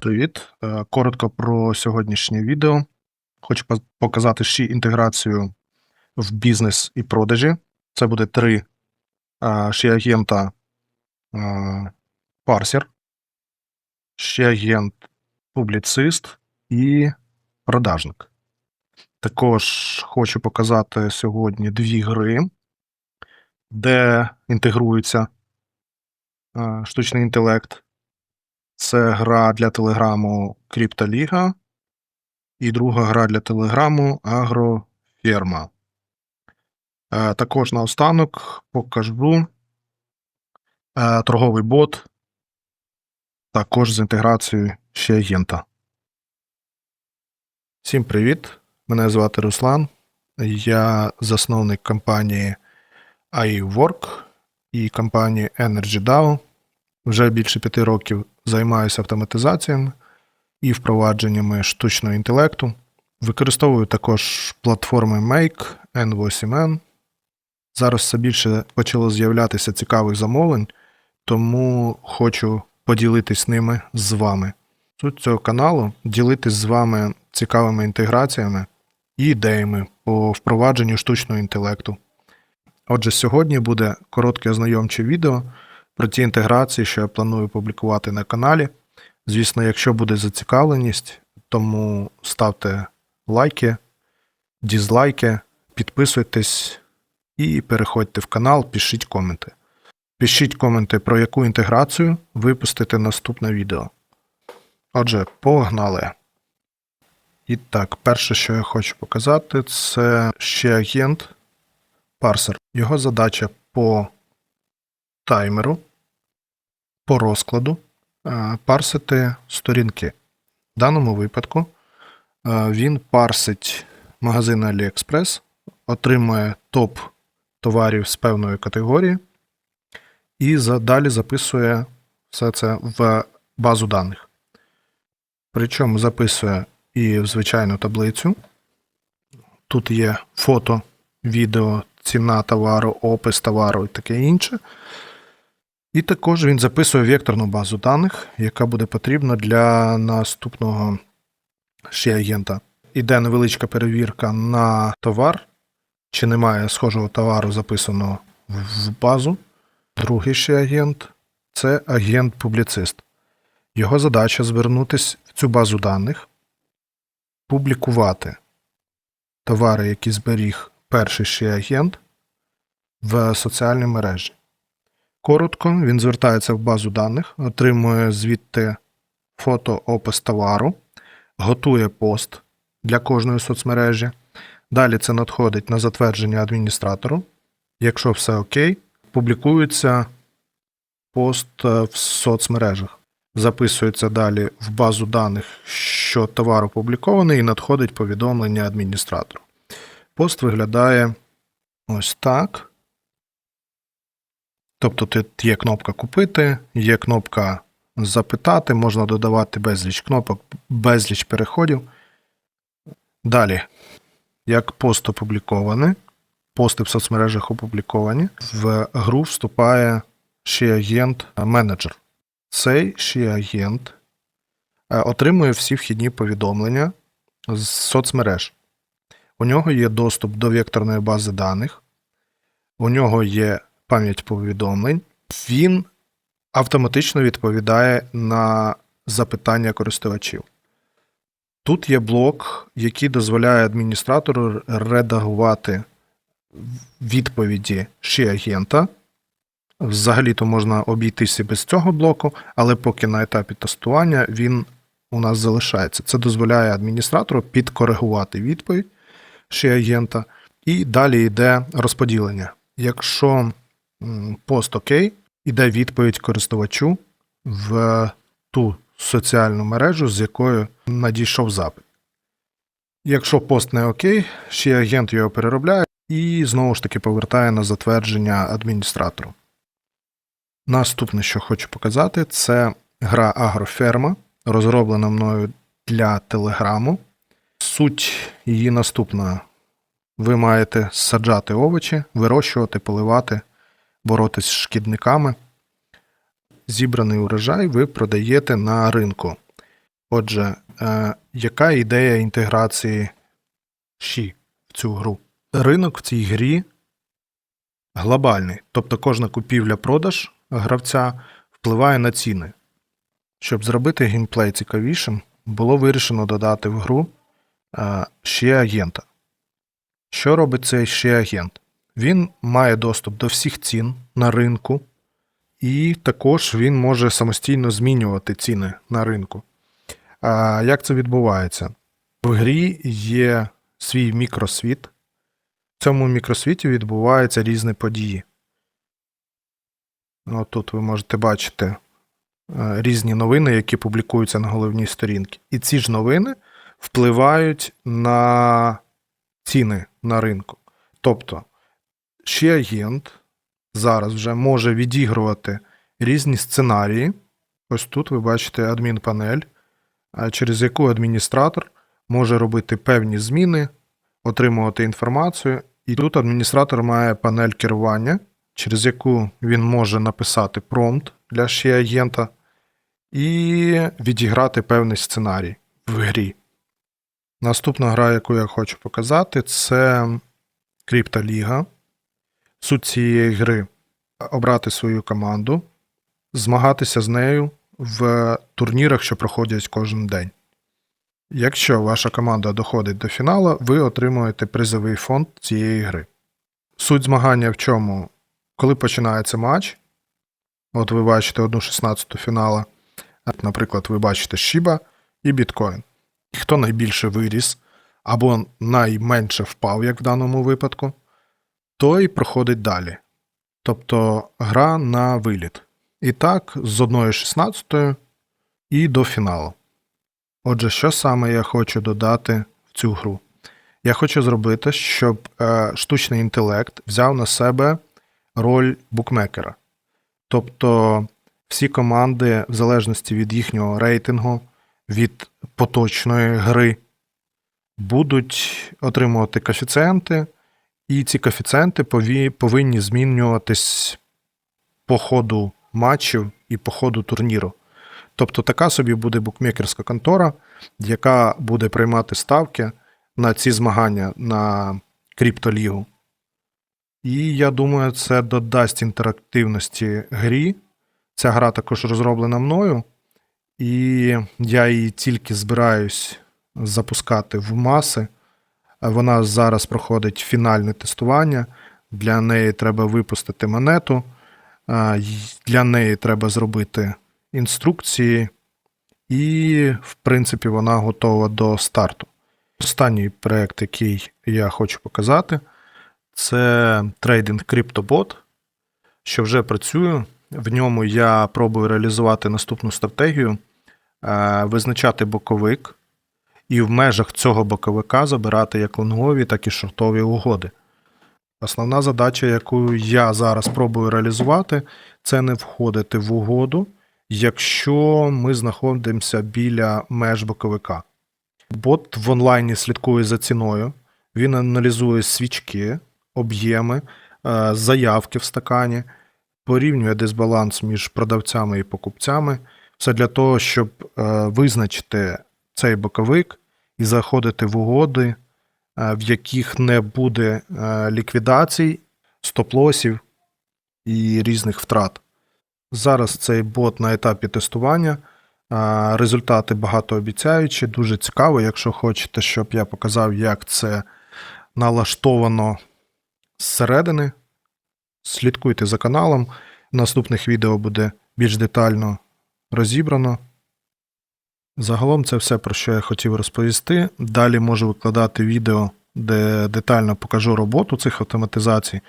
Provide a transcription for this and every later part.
Привіт. Е, Коротко про сьогоднішнє відео. Хочу показати ще інтеграцію в бізнес і продажі. Це буде три е, ще агента е, парсер, ще агент публіцист і продажник. Також хочу показати сьогодні дві гри, де інтегрується штучний інтелект. Це гра для телеграму Криптоліга і друга гра для телеграму Агроферма. Е, Також наостанок покажу е, торговий бот, також з інтеграцією ще агента. Всім привіт! Мене звати Руслан. Я засновник компанії iWork і компанії EnergyDAO. Вже більше п'яти років займаюся автоматизаціями і впровадженнями штучного інтелекту. Використовую також платформи Make, N8N. Зараз все більше почало з'являтися цікавих замовлень, тому хочу поділитись ними з вами. Суть цього каналу ділитись з вами цікавими інтеграціями і ідеями по впровадженню штучного інтелекту. Отже, сьогодні буде коротке ознайомче відео про ті інтеграції, що я планую публікувати на каналі. Звісно, якщо буде зацікавленість, тому ставте лайки, дізлайки, підписуйтесь і переходьте в канал, пишіть коменти. Пишіть коменти, про яку інтеграцію випустити наступне відео. Отже, погнали. І так, перше, що я хочу показати, це ще агент парсер. Його задача по таймеру по розкладу е, парсити сторінки. В даному випадку е, він парсить магазин AliExpress, отримує топ товарів з певної категорії і далі записує все це в базу даних. Причому записує і в звичайну таблицю. Тут є фото, відео, ціна товару, опис товару і таке інше. І також він записує векторну базу даних, яка буде потрібна для наступного ще агента. Іде невеличка перевірка на товар, чи немає схожого товару записаного в базу. Другий ще агент це агент-публіцист. Його задача звернутися в цю базу даних, публікувати товари, які зберіг перший ще агент в соціальній мережі. Коротко, він звертається в базу даних, отримує звідти фото опис товару, готує пост для кожної соцмережі. Далі це надходить на затвердження адміністратору. Якщо все окей, публікується пост е, в соцмережах. Записується далі в базу даних, що товар опублікований, і надходить повідомлення адміністратору. Пост виглядає ось так. Тобто тут є кнопка купити, є кнопка запитати, можна додавати безліч кнопок, безліч переходів. Далі, як пост опублікований, пости в соцмережах опубліковані, в гру вступає ще агент менеджер. Цей ще агент е, отримує всі вхідні повідомлення з соцмереж. У нього є доступ до векторної бази даних, у нього є пам'ять повідомлень, він автоматично відповідає на запитання користувачів. Тут є блок, який дозволяє адміністратору редагувати відповіді ще агента. Взагалі-то можна обійтися без цього блоку, але поки на етапі тестування він у нас залишається. Це дозволяє адміністратору підкоригувати відповідь ще агента, і далі йде розподілення. Якщо пост окей, іде відповідь користувачу в ту соціальну мережу, з якою надійшов запит. Якщо пост не окей, ще агент його переробляє і знову ж таки повертає на затвердження адміністратору. Наступне, що хочу показати, це гра Агроферма, розроблена мною для Телеграму. Суть її наступна. Ви маєте саджати овочі, вирощувати, поливати, боротись з шкідниками. Зібраний урожай ви продаєте на ринку. Отже, е, яка ідея інтеграції Ші в цю гру? Ринок в цій грі глобальний, тобто кожна купівля-продаж гравця впливає на ціни. Щоб зробити геймплей цікавішим, було вирішено додати в гру е, ще агента. Що робить цей ще агент? Він має доступ до всіх цін на ринку, і також він може самостійно змінювати ціни на ринку. А як це відбувається? В грі є свій мікросвіт. В цьому мікросвіті відбуваються різні події. От тут ви можете бачити е, різні новини, які публікуються на головній сторінці. І ці ж новини впливають на ціни на ринку. Тобто, ще агент зараз вже може відігрувати різні сценарії. Ось тут ви бачите адмінпанель, через яку адміністратор може робити певні зміни, отримувати інформацію. І тут адміністратор має панель керування, через яку він може написати промпт для ще агента і відіграти певний сценарій в грі. Наступна гра, яку я хочу показати, це Криптоліга. Суть цієї гри обрати свою команду, змагатися з нею в турнірах, що проходять кожен день. Якщо ваша команда доходить до фіналу, ви отримуєте призовий фонд цієї гри. Суть змагання в чому? Коли починається матч, от ви бачите одну 16 фінала, наприклад, ви бачите Shiba і біткоін. Хто найбільше виріс або найменше впав, як в даному випадку, той проходить далі. Тобто гра на виліт. І так, з 1.16 і до фіналу. Отже, що саме я хочу додати в цю гру? Я хочу зробити, щоб е, штучний інтелект взяв на себе роль букмекера. Тобто всі команди, в залежності від їхнього рейтингу, від поточної гри, будуть отримувати коефіцієнти, і ці коефіцієнти повинні змінюватись по ходу матчів і по ходу турніру. Тобто така собі буде букмекерська контора, яка буде приймати ставки на ці змагання на криптолігу. І я думаю, це додасть інтерактивності грі. Ця гра також розроблена мною, і я її тільки збираюсь запускати в маси. Вона зараз проходить фінальне тестування. Для неї треба випустити монету, для неї треба зробити інструкції, і, в принципі, вона готова до старту. Останній проект, який я хочу показати, це трейдинг CryptoBot, що вже працює. В ньому я пробую реалізувати наступну стратегію, е, визначати боковик і в межах цього боковика забирати як лонгові, так і шортові угоди. Основна задача, яку я зараз пробую реалізувати, це не входити в угоду, якщо ми знаходимося біля меж боковика. Бот в онлайні слідкує за ціною, він аналізує свічки, об'єми, е, заявки в стакані, порівнює дисбаланс між продавцями і покупцями. Все для того, щоб е, визначити цей боковик і заходити в угоди, е, в яких не буде е, ліквідацій, стоп-лосів і різних втрат. Зараз цей бот на етапі тестування. А, Результати багатообіцяючі, дуже цікаво. Якщо хочете, щоб я показав, як це налаштовано зсередини, слідкуйте за каналом. В наступних відео буде більш детально розібрано. Загалом це все, про що я хотів розповісти. Далі можу викладати відео, де детально покажу роботу цих автоматизацій.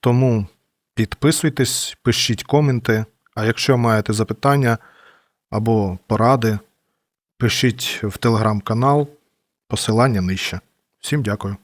Тому підписуйтесь, пишіть коменти. А якщо маєте запитання або поради, пишіть в телеграм-канал, посилання нижче. Всім дякую.